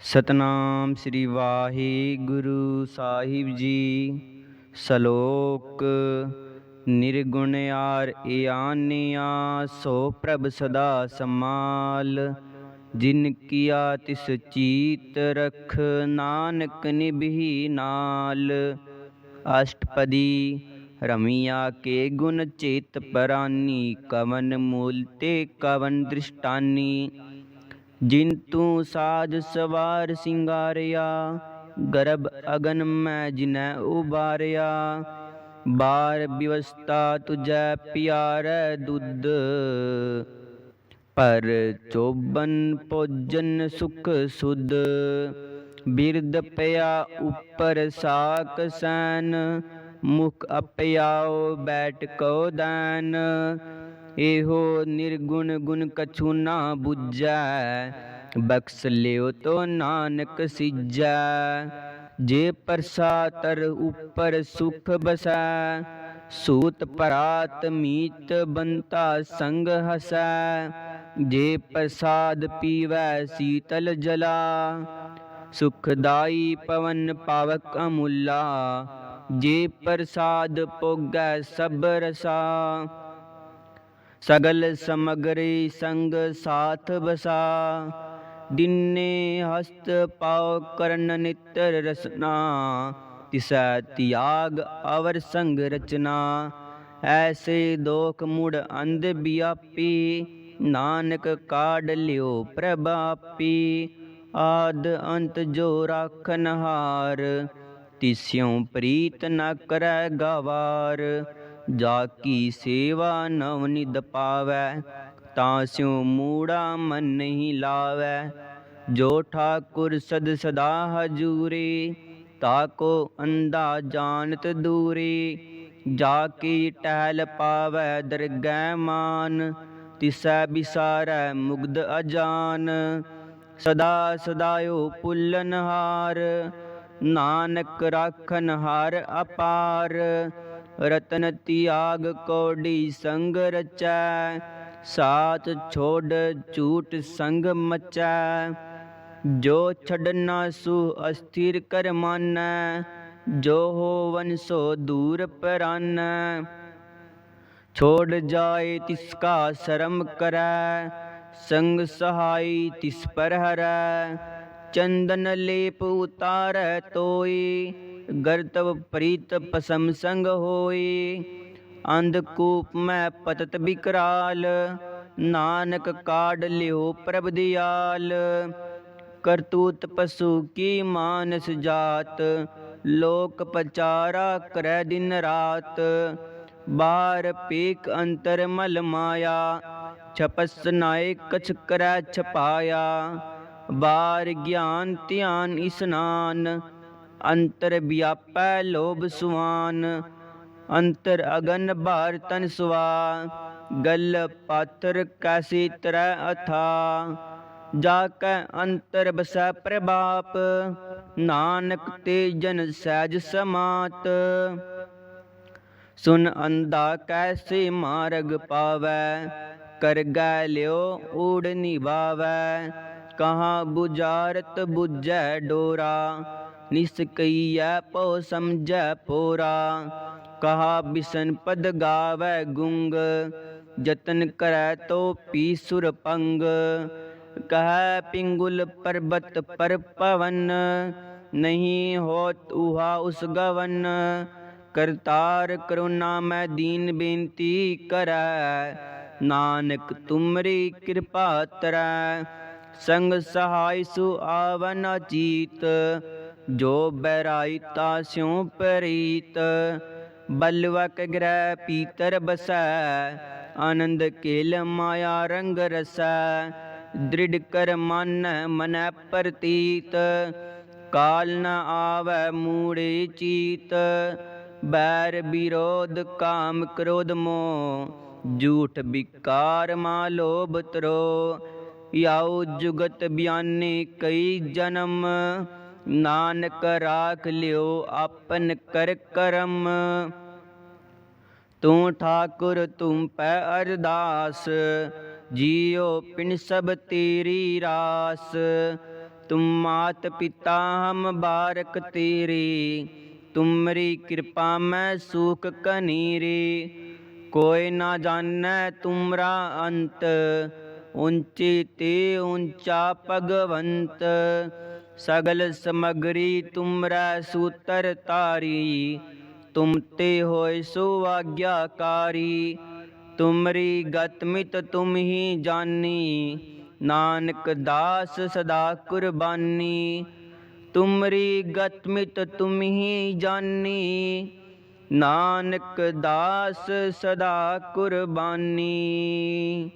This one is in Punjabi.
ਸਤਨਾਮ ਸ੍ਰੀ ਵਾਹਿਗੁਰੂ ਸਾਹਿਬ ਜੀ, ਸ਼ਲੋਕ ਨਿਰਗੁਣ ਆਰ ਇਆਨਿਆ, ਸੋ ਪ੍ਰਭ ਸਦਾ ਸਮਾਲ ਜਿਨ ਕੀਆ ਤਿਸ ਚੀਤ ਰਖ, ਨਾਨਕ ਨਿਭੀ ਨਾਲ। ਅਸ਼ਟਪਦੀ ਰਮੀਆ ਕੇ ਗੁਣ ਚੇਤ ਪਰਾਨੀ, ਕਵਨ ਮੂਲ ਤੇ ਕਵਨ ਦ੍ਰਿਸ਼ਟਾਨੀ। ਜਿਨ ਤੂੰ ਸਾਜ ਸਵਾਰ ਸਿੰਗਾਰਿਆ, ਗਰਭ ਅਗਨ ਮੈਂ ਜਿਨੈ ਉਬਾਰਿਆ। ਬਾਰ ਬਿਵਸਤਾ ਤੁਜੈ ਪਿਆਰੈ ਦੁੱਧ, ਪਰ ਚੋਬਨ ਭੋਜਨ ਸੁਖ ਸੁਧ। ਬਿਰਦ ਪਿਆ ਉੱਪਰ ਸਾਕ ਸੈਨ ਮੁਖ ਅਪਿਆਓ ਬੈਠ ਕੋ ਦਾਨ, ਇਹੋ ਨਿਰਗੁਣ ਗੁਣ ਕਛੂ ਨਾ 부ਜੈ ਬਖਸ ਲਿਓ ਤੋ ਨਾਨਕ ਸਿਜੈ। ਜੇ ਪ੍ਰਸਾਤਰ ਉਪਰ ਸੁਖ ਬਸੈ, ਸੂਤ ਪਰਾਤ ਮੀਤ ਬੰਤਾ ਸੰਗ ਹਸੈ। ਜੇ ਪ੍ਰਸਾਦ ਪੀਵੈ ਸੀਤਲ ਜਲਾ, ਸੁਖਦਾਈ ਪਵਨ ਪਾਵਕ ਅਮੁੱਲਾ ਜੇ ਪ੍ਰਸਾਦ ਪੋਗੈ ਸਭ ਰਸਾ, ਸਗਲ ਸਮਗਰੀ ਸੰਗ ਸਾਥ ਬਸਾ ਦਿਨੇ ਹਸਤ ਪਾਉ ਕਰਨ ਨਿਤਰ ਰਸਨਾ, ਤਿਸੈ ਤਿਆਗ ਅਵਰ ਸੰਗ ਰਚਨਾ। ਐਸੇ ਦੋਖ ਮੁੜ ਅੰਧ ਬਿਆਪੀ, ਨਾਨਕ ਕਾਢ ਲਿਓ ਪ੍ਰਭਾਪੀ। ਆਦ ਅੰਤ ਜੋ ਰਾਖਨਹਾਰ ਤਿਸਿਉ ਪ੍ਰੀਤ ਨ ਕਰੈ ਗਵਾਰ, ਜਾ ਕੀ ਸੇਵਾ ਨਵ ਨਿਦ ਪਾਵੈ, ਤਾਂ ਸਿਉ ਮੂੜਾ ਮਨ ਨਹੀਂ ਲਾਵੈ। ਜੋ ਠਾਕੁਰ ਸਦ ਸਦਾ ਹਜੂਰੇ, ਤਾ ਅੰਦਾ ਜਾਣਤ ਦੂਰੇ। ਜਾ ਕੀ ਟਹਿਲ ਪਾਵੈ ਦਰਗਹਿ ਮਾਨ, ਤਿਸੈ ਬਿਸਾਰੈ ਮੁਗਧ ਅਜਾਨ। ਸਦਾ ਸਦਾਇਓ ਪੁੱਲਨ ਹਾਰ ਨਾਨਕ ਰਾਖਨ ਹਰ ਅਪਾਰ, ਰਤਨ ਤਿਆਗ ਕੋਡੀ ਸੰਗ ਰਚੈ, ਸਾਚ ਛੋੜ ਝੂਠ ਸੰਗ ਮਚੈ। ਜੋ ਛਡਨਾ ਸੂ ਅਸਥਿਰ ਕਰ ਮਾਨੈ, ਜੋ ਹੋਵਨ ਸੋ ਦੂਰ ਪਰਾਨੈ। ਛੋੜ ਜਾਏ ਤਿਸ ਕਾ ਸ਼ਰਮ ਕਰੈ, ਸੰਗ ਸਹਾਈ ਤਿਸ ਪਰ ਹਰੈ। ਚੰਦਨ ਲੇਪ ਉਤਾਰੈ ਤੋਈ, ਗਰਤਵ ਪ੍ਰੀਤ ਪਸਮ ਸੰਗ ਹੋਈ। ਅੰਧਕੂਪ ਮੈਂ ਪਤਤ ਬਿਕਰਾਲ, ਨਾਨਕ ਕਾਢ ਲਿਓ ਪ੍ਰਭ ਦਿਆਲ। ਕਰਤੂਤ ਪਸ਼ੂ ਕੀ ਮਾਨਸ ਜਾਤ, ਲੋਕ ਪਚਾਰਾ ਕਰੈ ਦਿਨ ਰਾਤ। ਬਾਰ ਪੀਕ ਅੰਤਰ ਮਲ ਮਾਇਆ, ਛਪਸ ਨਾਇ ਕਛ ਕਰੈ ਛਪਾਇਆ। ਵਾਰ ਗਿਆਨ ਧਿਆਨ ਇਸਨਾਨ, ਅੰਤਰ ਵਿਆਪੈ ਲੋਭ ਸੁਆਨ, ਅੰਤਰ ਅਗਨ ਬਾਰ ਤਨ ਸੁਆ ਗਲ ਪਾਤਰ ਕੈਸੀ ਤਰੈ ਅਥਾ, ਜਾ ਕੈ ਅੰਤਰ ਬਸੈ ਪ੍ਰਭਾਪ, ਨਾਨਕ ਤੇ ਜਨ ਸਹਿਜ ਸਮਾਤ। ਸੁਨ ਅੰਦਾ ਕੈਸੇ ਮਾਰਗ ਪਾਵੈ ਕਰ ਗੈ ਲਿਓ ਊੜ ਨਿਭਾਵੈ ਕਹਾਂ 부ਜਾਰਤ 부ਜੈ ਡੋਰਾ, ਨਿਸ ਕਈਐ ਪਉ ਸਮਝੈ ਪੋਰਾ। ਕਹਾ ਬਿਸਨ ਪਦ ਗਾਵੈ ਗੁੰਗ, ਜਤਨ ਕਰੈ ਤੋ ਪੀ ਸੁਰ ਪੰਗ। ਕਹੈ ਪਿੰਗੁਲ ਪਰਬਤ ਪਰ ਪਵਨ, ਨਹੀਂ ਹੋਤ ਉਹਾ ਉਸ ਗਵਨ। ਕਰਤਾਰ ਕਰੁਣਾ ਮੈਂ ਦੀਨ ਬੇਨਤੀ ਕਰੈ, ਨਾਨਕ ਤੁਮਰੀ ਕਿਰਪਾ ਤਰੈ। ਸੰਗ ਸਹਾਈ ਸੁ ਆਵਨ ਜੀਤ ਜੋ ਬੈਰਾਈ ਤਾ ਸਿਉ ਪ੍ਰੀਤ। ਬਲਵਕ ਗ੍ਰਹਿ ਪੀਤਰ ਬਸੈ, ਆਨੰਦ ਕੇਲ ਮਾਇਆ ਰੰਗ ਰਸੈ। ਦ੍ਰਿੜ ਕਰ ਮਨ ਮਨੈ ਪ੍ਰਤੀਤ, ਕਾਲ ਨ ਆਵੈ ਮੂੜੇ ਚੀਤ। ਬੈਰ ਵਿਰੋਧ ਕਾਮ ਕ੍ਰੋਧ ਮੋਹ, ਝੂਠ ਵਿਕਾਰ ਮਾ ਲੋਭ ਤਰੋ ਆਓ ਜੁਗਤ ਬਿਆਨੇ ਕਈ ਜਨਮ, ਨਾਨਕ ਰਾਖ ਲਿਓ ਆਪਨ ਕਰ ਕਰਮ। ਤੂੰ ਠਾਕੁਰ ਤੂੰ ਪੈ ਅਰਦਾਸ ਜੀਓ ਪਿੰਡ ਸਭ ਤੇਰੀ ਰਾਸ। ਤੁਮ ਮਾਤ ਪਿਤਾ ਹਮ ਬਾਰਕ ਤੇਰੀ, ਤੁਮਰੀ ਕਿਰਪਾ ਮੈਂ ਸੁਖ ਕਨੀਰੀ। ਕੋਈ ਨਾ ਜਾਣੈ ਤੁਮਰਾ ਅੰਤ ਉੰਚੀ ਤੇ ਉੰਚਾ ਭਗਵੰਤ, ਸਗਲ ਸਮਗਰੀ ਤੁਮਰਾ ਸੂਤਰ ਤਾਰੀ ਤੁਮ ਤੇ ਹੋਏ ਸੋ ਆਗਿਆਕਾਰੀ, ਤੁਮਰੀ ਗਤਮਿਤ ਤੁਮ ਹੀ ਜਾਨੀ। ਨਾਨਕ ਦਾਸ ਸਦਾ ਕੁਰਬਾਨੀ, ਤੁਮਰੀ ਗਤਮਿਤ ਤੁਮ ਹੀ ਜਾਨੀ। ਨਾਨਕ ਦਾਸ ਸਦਾ ਕੁਰਬਾਨੀ।